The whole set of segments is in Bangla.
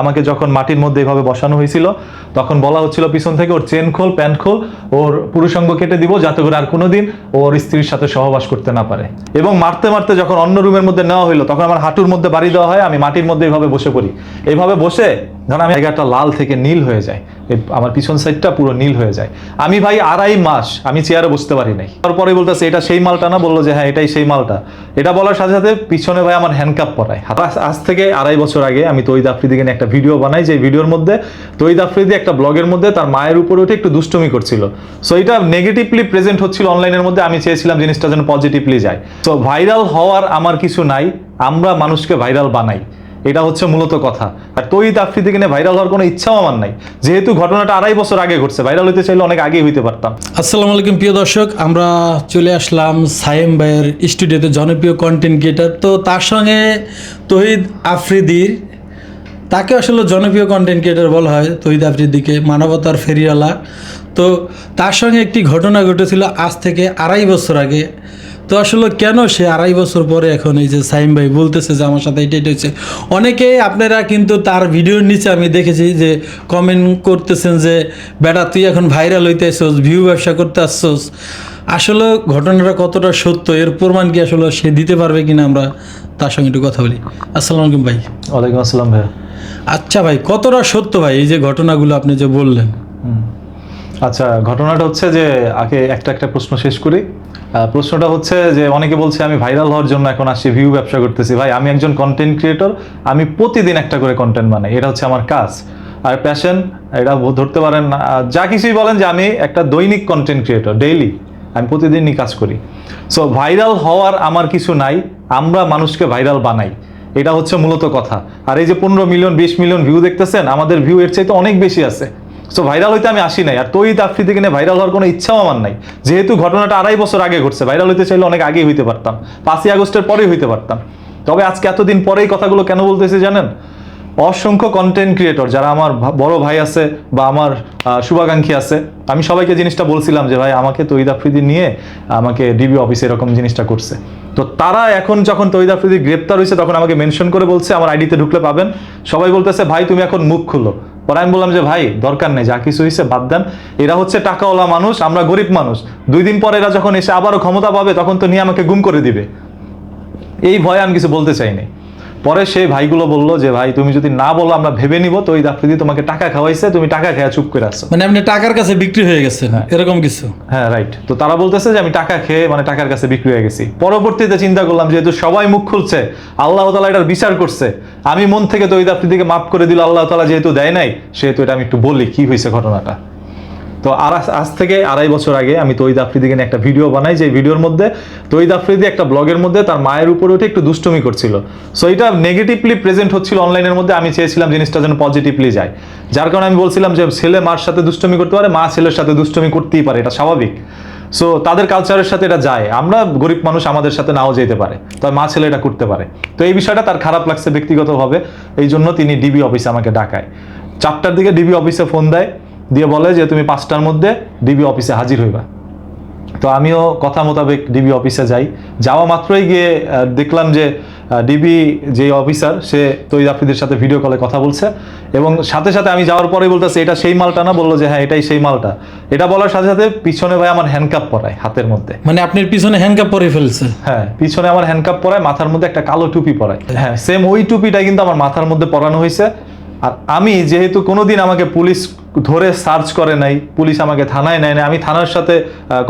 আমাকে যখন মাটির মধ্যে এভাবে বসানো হয়েছিল, তখন বলা হচ্ছিল পিছন থেকে ওর চেন খোল, প্যান্ট খোল, ওর পুরুষঙ্গ কেটে দিব যাতে করে আর কোনোদিন ওর স্ত্রীর সাথে সহবাস করতে না পারে। এবং মারতে মারতে যখন অন্য রুমের মধ্যে নেওয়া হইল, তখন আমার হাঁটুর মধ্যে বাড়ি দেওয়া হয়, আমি মাটির মধ্যে এভাবে বসে পড়ি। এইভাবে বসে ধরেন আমি জায়গাটা লাল থেকে নীল হয়ে যায় আমার পিছন সাইডটা পুরো নীল হয়ে যায়। আমি ভাই আড়াই মাস আমি চেয়ারে বসতে পারি নাই। তারপরে বলতেছে, এটা সেই মালটা না? বলল যে হ্যাঁ এটাই সেই মালটা। এটা বলার সাথে সাথে পিছনে ভাই আমার হ্যান্ডকাপ পরায়। আজ থেকে আড়াই বছর আগে আমি তৈদ আফ্রিদিকে নিয়ে একটা ভিডিও বানাই যে ভিডিওর মধ্যে তৈদ আফ্রিদি একটা ব্লগের মধ্যে তার মায়ের উপরে উঠে একটু দুষ্টুমি করছিল। সো এটা নেগেটিভলি প্রেজেন্ট হচ্ছিল অনলাইনের মধ্যে। আমি চেয়েছিলাম জিনিসটা যেন পজিটিভলি যায়। তো ভাইরাল হওয়ার আমার কিছু নাই। আমরা মানুষকে ভাইরাল বানাই। এটা হচ্ছে মূলত কথা। আর তৈত আফ্রিদিকে নিয়ে ভাইরাল হওয়ার কোনো ইচ্ছাও আমার নাই। যেহেতু ঘটনাটা আড়াই বছর আগে ঘটছে ভাইরাল হইতে চাইলে অনেক আগেই হইতে পারতাম। আসসালামু আলাইকুম, প্রিয় দর্শক, আমরা চলে আসলাম সায়েম ভাইয়ের স্টুডিওতে, জনপ্রিয় কন্টেন্ট ক্রিয়েটার তো তার সঙ্গে তহিদ আফ্রিদির, তাকে আসলে জনপ্রিয় কন্টেন্ট ক্রিয়েটার বলা হয়, তহিদ আফ্রিদিকে, মানবতার ফেরিওয়ালা। তো তার সঙ্গে একটি ঘটনা ঘটেছিল আজ থেকে আড়াই বছর আগে। তো আসলে কেন সে আড়াই বছর পরে এখন এই যে সাইম ভাই বলতেছে যে আমার সাথে এটা এটা হচ্ছে? অনেকে আপনারা কিন্তু তার ভিডিওর নিচে আমি দেখেছি যে কমেন্ট করতেছেন যে বেটা তুই এখন ভাইরাল হইতে আসছোস ভিউ ব্যবসা করতে আসছোস আসলে ঘটনাটা কতটা সত্য এর প্রমাণ কি আসলে সে দিতে পারবে কিনা আমরা তার সঙ্গে একটু কথা বলি। আসসালামু আলাইকুম ভাই। ওয়ালাইকুম আসসালাম ভাইয়া। আচ্ছা ভাই কতটা সত্য ভাই এই যে ঘটনাগুলো আপনি যে বললেন। আচ্ছা ঘটনাটা হচ্ছে যে আগে একটা একটা প্রশ্ন শেষ করি। প্রশ্নটা হচ্ছে যে অনেকে বলছে, আমি ভাইরাল হওয়ার জন্য এখন আসছি ভিউ ব্যবসা করতেছি। ভাই, আমি একজন কন্টেন্ট ক্রিয়েটর আমি প্রতিদিন একটা করে কন্টেন্ট বানাই, এটা হচ্ছে আমার কাজ। আর প্যাশন এটা ধরতে পারেন যা কিছুই বলেন যে আমি একটা দৈনিক কন্টেন্ট ক্রিয়েটর ডেইলি আমি প্রতিদিনই কাজ করি। সো ভাইরাল হওয়ার আমার কিছু নাই, আমরা মানুষকে ভাইরাল বানাই। এটা হচ্ছে মূলত কথা। আর এই যে পনেরো মিলিয়ন, বিশ মিলিয়ন ভিউ দেখতেছেন, আমাদের ভিউ এর চাইতে অনেক বেশি আছে। সো ভাইরাল হইতে আমি আসি নাই। আর তৈত আফ্রিদিকে নিয়ে ভাইরাল হওয়ার কোনো ইচ্ছাও আমার নাই। যেহেতু ঘটনাটা আড়াই বছর আগে ঘটছে ভাইরাল হইতে চাইলে অনেক আগেই হইতে পারতাম। পাঁচই আগস্টের পরেই হইতে পারতাম। তবে আজকে এতদিন পরেই কথাগুলো কেন বলতেছি জানেন? অসংখ্য কন্টেন্ট ক্রিয়েটর যারা আমার বড় ভাই আছে বা আমার শুভাকাঙ্ক্ষী আছে, আমি সবাইকে জিনিসটা বলছিলাম যে, ভাই, আমাকে তৈদ আফ্রিদি নিয়ে, আমাকে ডিবি অফিসে এরকম জিনিসটা করছে। তো তারা এখন যখন তৈদ আফ্রিদি গ্রেপ্তার হয়েছে, তখন আমাকে মেনশন করে বলছে, আমার আইডিতে ঢুকলে পাবেন। সবাই বলতেছে, ভাই, তুমি এখন মুখ খুলো। পরে আমি বললাম যে, ভাই, দরকার নেই, যা কিছু হয়েছে বাদ দেন। এরা হচ্ছে টাকাওয়ালা মানুষ, আমরা গরিব মানুষ। দুই দিন পরে এরা যখন এসে আবারও ক্ষমতা পাবে, তখন তো নিয়ে আমাকে গুম করে দিবে। এই ভয়ে আমি কিছু বলতে চাইনি। পরে সেই ভাইগুলো বলল যে ভাই তুমি যদি না বলো আমরা ভেবে নিব। তো ওই আফ্রিদি তোমাকে টাকা খাওয়াইছে তুমি টাকা খেয়ে চুপ করে আসছো মানে আপনি টাকার কাছে বিক্রি হয়ে গেছেন এরকম কিছু? হ্যাঁ রাইট তো তারা বলতেছে যে আমি টাকা খেয়ে মানে টাকার কাছে বিক্রি হয়ে গেছি। পরবর্তীতে চিন্তা করলাম যেহেতু সবাই মুখ খুলছে আল্লাহ তালা এটার বিচার করছে। আমি মন থেকে তৈদ আফ্রিদিকে মাফ করে দিল আল্লাহ তালা যেহেতু দেয় নাই সেহেতু এটা আমি একটু বলি কি হয়েছে ঘটনাটা? তো আর আজ- থেকে আড়াই বছর আগে আমি তৈদ আফ্রিদিকে নিয়ে একটা ভিডিও বানাই, যে ভিডিওর মধ্যে তৈদ আফ্রিদি একটা ব্লগের মধ্যে তার মায়ের উপরে উঠে একটু দুষ্টুমি করছিল। সো এটা নেগেটিভলি প্রেজেন্ট হচ্ছিল অনলাইনের মধ্যে, আমি চেয়েছিলাম জিনিসটা যেন পজিটিভলি যায়। যার কারণে আমি বলছিলাম যে ছেলে মার সাথে দুষ্টুমি করতে পারে, মা ছেলের সাথে দুষ্টুমি করতেই পারে, এটা স্বাভাবিক। সো তাদের কালচারের সাথে এটা যায়। আমরা গরিব মানুষ, আমাদের সাথে নাও যেতে পারে তবে মা ছেলে এটা করতে পারে। তো এই বিষয়টা তার খারাপ লাগছে ব্যক্তিগতভাবে এই জন্য তিনি ডিবি অফিসে আমাকে ডাকায়। চারটার দিকে ডিবি অফিসে ফোন দেয়। দিয়ে বলে যে তুমি পাঁচটার মধ্যে ডিবি অফিসে হাজির হইবা। তো আমিও কথা মোতাবেক ডিবি অফিসে যাই। যাওয়া মাত্রই গিয়ে দেখলাম যে ডিবি যে অফিসার সে তৈরি আফ্রিদের সাথে ভিডিও কলে কথা বলছে এবং সাথে সাথে আমি যাওয়ার পরে বলতেছে এটা সেই মালটা না? বলল যে হ্যাঁ এটাই সেই মালটা। এটা বলার সাথে সাথে পিছনে ভাই আমার হ্যান্ডকাপ পরায় হাতের মধ্যে। মানে আপনার পিছনে হ্যান্ডকাপ পরে ফেলছে? হ্যাঁ পিছনে আমার হ্যান্ডকাপ পরায় মাথার মধ্যে একটা কালো টুপি পরায়। হ্যাঁ সেম ওই টুপিটা কিন্তু আমার মাথার মধ্যে পরানো হয়েছে আর আমি যেহেতু কোনোদিন আমাকে পুলিশ ধরে সার্চ করে নাই, পুলিশ আমাকে থানায় নেয় না আমি থানার সাথে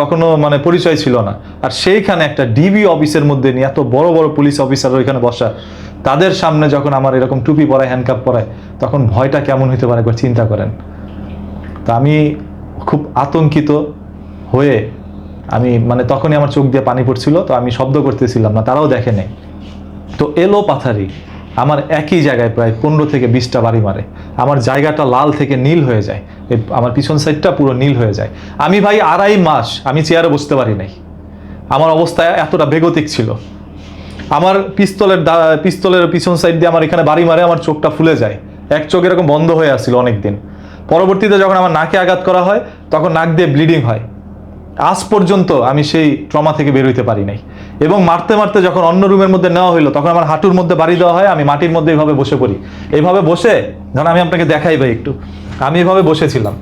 কখনো মানে পরিচয় ছিল না। আর সেইখানে একটা ডিবি অফিসের মধ্যে নিয়ে এত বড় বড় পুলিশ অফিসার ওইখানে বসা, তাদের সামনে যখন আমার এরকম টুপি পরায় হ্যান্ডকাপ পরায়, তখন ভয়টা কেমন হতে পারে একবার চিন্তা করেন। তা আমি খুব আতঙ্কিত হয়ে আমি মানে তখনই আমার চোখ দিয়ে পানি পড়ছিল, তো আমি শব্দ করতেছিলাম না, তারাও দেখে নেই। তো এলো পাথারি। আমার একই জায়গায় প্রায় পনেরো থেকে বিশটা বাড়ি মারে। আমার জায়গাটা লাল থেকে নীল হয়ে যায়। আমার পিছন সাইডটা পুরো নীল হয়ে যায়। আমি ভাই আড়াই মাস আমি চেয়ারে বসতে পারি নাই। আমার অবস্থা এতটা বেগতিক ছিল। আমার পিস্তলের পিস্তলের পিছন সাইড দিয়ে আমার এখানে বাড়ি মারে, আমার চোখটা ফুলে যায়। এক চোখ এরকম বন্ধ হয়ে আসছিল অনেক দিন পরবর্তীতে যখন আমার নাকে আঘাত করা হয়, তখন নাক দিয়ে ব্লিডিং হয়। আজ পর্যন্ত আমি সেই ট্রমা থেকে বের হইতে পারি নাই। এবং মারতে মারতে যখন অন্য রুমের মধ্যে নেওয়া হলো তখন আমার হাঁটুর মধ্যে বাড়ি দেওয়া হয় আমি মাটির মধ্যে এইভাবে বসে পড়ি। এইভাবে বসে ধরুন আমি আপনাকে দেখাই ভাই একটু আমি এইভাবে বসেছিলাম।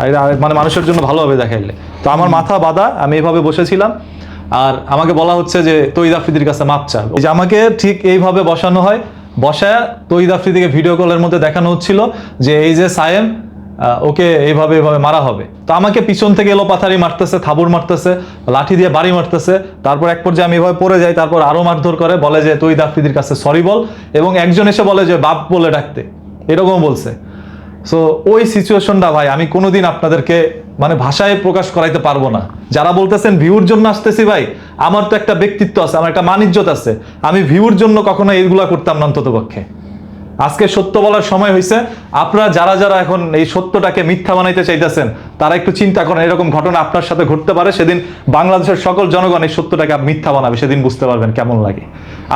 আর মানে মানুষের জন্য ভালোভাবে দেখাইলে। তো আমার মাথা বাঁধা আমি এইভাবে বসেছিলাম। আর আমাকে বলা হচ্ছে যে তৈদ আফ্রিদির কাছে মাপ চা যে আমাকে ঠিক এইভাবে বসানো হয় বসায় তৈদ আফ্রিদিকে ভিডিও কলের মধ্যে দেখানো হচ্ছিল যে এই যে সায়েম ওকে এইভাবে এভাবে মারা হবে। তো আমাকে পিছন থেকে এলো পাথারি মারতেছে, থাবুর মারতেছে, লাঠি দিয়ে বাড়ি মারতেছে। তারপর এক পর্যায়ে আমি এভাবে পড়ে যাই, তারপর আরও মারধর করে, বলে যে তৈদ আফ্রিদির কাছে সরি বল। এবং একজন এসে বলে যে, বাপ বলে ডাকতে। এরকম বলছে। সো ওই সিচুয়েশনটা ভাই, আমি কোনোদিন আপনাদেরকে মানে ভাষায় প্রকাশ করাইতে পারব না। যারা বলতেছেন, ভিউর জন্য আসতেছি ভাই, আমার তো একটা ব্যক্তিত্ব আছে, আমার একটা মানিজ্যত আছে। আমি ভিউর জন্য কখনো এইগুলা করতাম না অন্তত পক্ষে আজকে সত্য বলার সময় হয়েছে আপনারা যারা যারা এখন এই সত্যটাকে মিথ্যা বানাইতে চাইতেছেন, তারা একটু চিন্তা করেন, এরকম ঘটনা আপনার সাথে ঘটতে পারে, সেদিন বাংলাদেশের সকল জনগণ এই সত্যটাকে মিথ্যা বানাবে, সেদিন বুঝতে পারবেন কেমন লাগে।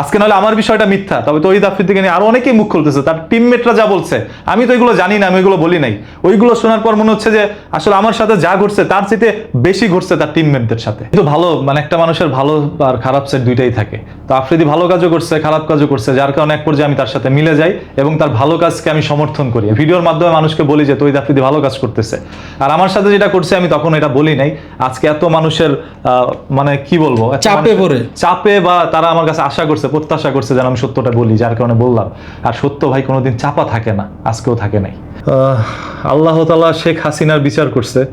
আজকে নাহলে আমার বিষয়টা মিথ্যা, তবে তো ওই আফ্রিদিকে নিয়ে আরও অনেকেই মুখ খুলতেছে, তার টিমমেটরা যা বলছে, আমি তো এগুলো জানি না, আমি ওইগুলো বলি নাই। ওইগুলো শোনার পর মনে হচ্ছে যে আসলে আমার সাথে যা ঘটছে, তার চেয়ে বেশি ঘটছে তার টিমমেটদের সাথে। কিন্তু ভালো মানে একটা মানুষের ভালো আর খারাপ সাইড দুইটাই থাকে। তো আফ্রিদি ভালো কাজও করছে, খারাপ কাজও করছে, যার কারণে এক পর্যায়ে আমি তার সাথে মিলে যাই। এবং তার ভালো কাজকে আমি সমর্থন করি। ভিডিওর মাধ্যমে মানুষকে বলি যে তৈদ আফ্রিদি ভালো কাজ করতেছে। আর আমার সাথে যেটা করছে আমি তখন এটা বলি নাই। আজকে এত মানুষের মানে কি বলব চাপে পড়ে। চাপে বা তারা আমার কাছে আশা করছে প্রত্যাশা করছে যেন আমি সত্যটা বলি যার কারণে বললাম। আর সত্য ভাই কোনোদিন চাপা থাকে না আজকেও থাকে নাই। আহ, আল্লাহ তালা শেখ হাসিনার বিচার করছে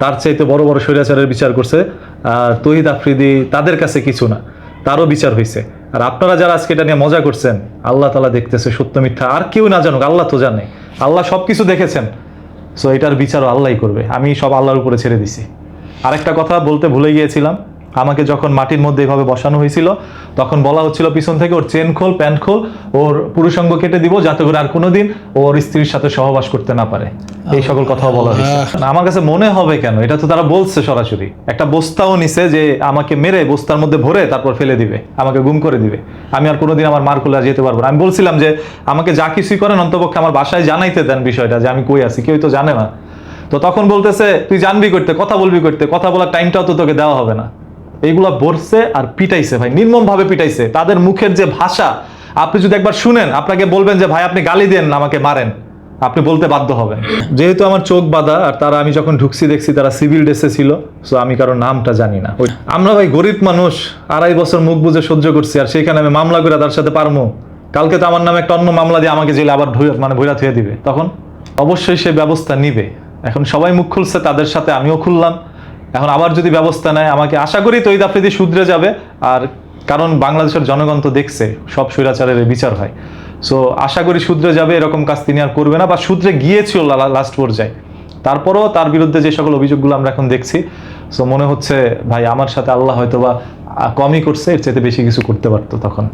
তার চাইতে বড় বড় স্বৈরাচারের বিচার করছে আর তহিদ আফ্রিদি তাদের কাছে কিছু না তারও বিচার হয়েছে আর আপনারা যারা আজকে এটা নিয়ে মজা করছেন, আল্লাহ তালা দেখতেছে সত্য মিথ্যা, আর কেউ না জানুক, আল্লাহ তো জানে। আল্লাহ সব কিছু দেখেছেন। সো এটার বিচারও আল্লাহই করবে। আমি সব আল্লাহর উপরে ছেড়ে দিছি। আরেকটা কথা বলতে ভুলে গিয়েছিলাম। আমাকে যখন মাটির মধ্যে এইভাবে বসানো হয়েছিল তখন বলা হচ্ছিল পিছন থেকে ওর চেন খোল প্যান্ট খোল ওর পুরুষাঙ্গ কেটে দিব যাতে করে আর কোনোদিন ওর স্ত্রীর সাথে সহবাস করতে না পারে। এই সকল কথাও বলা হয়েছে। আমার কাছে মনে হবে কেন? এটা তো তারা বলছে সরাসরি। একটা বস্তাও নিছে যে আমাকে মেরে বস্তার মধ্যে ভরে তারপর ফেলে দিবে আমাকে গুম করে দিবে। আমি আর কোনোদিন আমার মার আর যেতে পারব না। আমি বলছিলাম যে আমাকে যা কিছুই করেন অন্তপক্ষে আমার বাসায় জানাইতে দেন বিষয়টা যে আমি কই আছি কেউ তো জানে না। তো তখন বলতেছে তুই জানবি করতে কথা বলবি করতে কথা বলার টাইমটাও তো তোকে দেওয়া হবে না। এইগুলা বলছে আর পিটাইছে ভাই নির্মম ভাবে পিটাইছে। তাদের মুখের যে ভাষা, আপনি যদি একবার শুনেন, আপনাকে বলবেন যে, ভাই, আপনি গালি দেন আমাকে মারেন। আপনি বলতে বাধ্য হবেন। যেহেতু আমার চোখ বাঁধা, আর তারা, আমি যখন ঢুকছি, দেখছি তারা সিভিল ড্রেসে ছিল সো আমি কারও নামটা জানি না। আমরা ভাই গরিব মানুষ, আড়াই বছর মুখ বুঝে সহ্য করছি, আর সেখানে আমি মামলা করে তার সাথে পারব কালকে তো আমার নামে একটা অন্য মামলা দিয়ে আমাকে জেলে আবার মানে ভৈরা থুয়ে দিবে। তখন অবশ্যই সে ব্যবস্থা নিবে। এখন সবাই মুখ খুলছে, তাদের সাথে আমিও খুললাম। এখন আবার যদি ব্যবস্থা নেয়, আমাকে আশা করি তৈদ আফ্রিদি শুধরে যাবে। আর কারণ বাংলাদেশের জনগণ তো দেখছে, সব স্বৈরাচারের বিচার হয়। সো আশা করি শুধরে যাবে, এরকম কাজ তিনি আর করবে না, বা শুধরে গিয়েছিল লাস্ট পর্যায়ে। তারপরও তার বিরুদ্ধে যে সকল অভিযোগগুলো আমরা এখন দেখছি সো মনে হচ্ছে, ভাই, আমার সাথে আল্লাহ হয়তো বা কমই করছে, এর চাইতে বেশি কিছু করতে পারতো তখন।